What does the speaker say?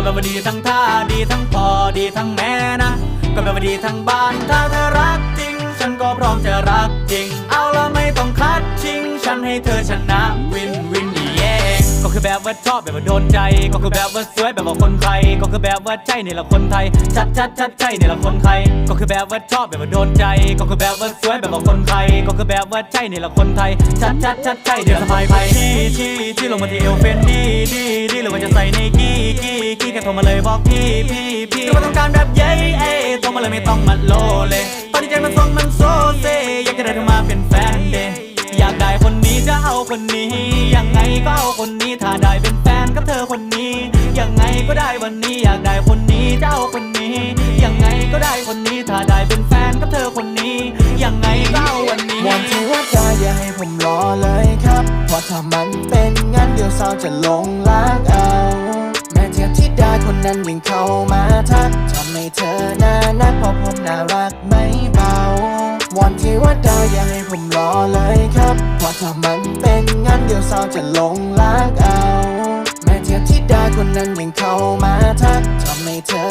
ก็แบบว่าดีทั้งท่าดีทั้งพอดีทั้งแม่นะก็แบบว่าดีทั้งบ้านถ้าเธอรักจริง ฉันก็พร้อมจะรักจริง เอาละไม่ต้องคัดชิง ฉันให้เธอชนะวินวินเย่ก็คือแบบว่าชอบแบบว่าโดนใจ ก็คือแบบว่าสวยแบบว่าคนไทย ก็คือแบบว่าใจนี่แหละคนไทย ชัดชัดชัดใจนี่แหละคนไทย ก็คือแบบว่าชอบแบบว่าโดนใจ ก็คือแบบว่าสวยแบบว่าคนไทย ก็คือแบบว่าใจนี่แหละคนไทย ชัดชัดชัดใจเดี๋ยวสบายไปที่ที่ที่ลงมาที่เอวเฟนดีดีดีหรือว่าจะใส่ในกี้กี้ โทรมาเลยบอกพี่พี่พี่คือว่าต้องการแบบเย้เอ้โทรมาเลยไม่ต้องมาโลเลยตอนนี้ใจมันส่งมันโซเซอยากจะได้เธอมาเป็นแฟนเดอยากได้คนนี้จะเอาคนนี้ ยังไงก็เอาคนนี้ถ้าได้เป็นแฟนกับเธอคนนี้ ยังไงก็ได้วันนี้ อยากได้คนนี้จะเอาคนนี้ ยังไงก็ได้คนนี้ถ้าได้เป็นแฟนกับเธอคนนี้ ยังไงก็เอาวันนี้วอนเทวดาอย่าให้ผมรอเลยครับเพราะถ้ามันเป็นงั้นเดี๋ยวสาวจะลงรักเอา ดาคนนั้นวิ่งเข้ามาทักทำให้เธอน่านักเพราะผมน่ารักไม่เบา วันที่ว่าดาวอย่าให้ผมรอเลยครับ เพราะถ้ามันเป็นงั้นเดี๋ยวสาวจะลงรักเอา แม่เทียบที่ดาคนนั้นวิ่งเข้ามาทักทำให้เธอ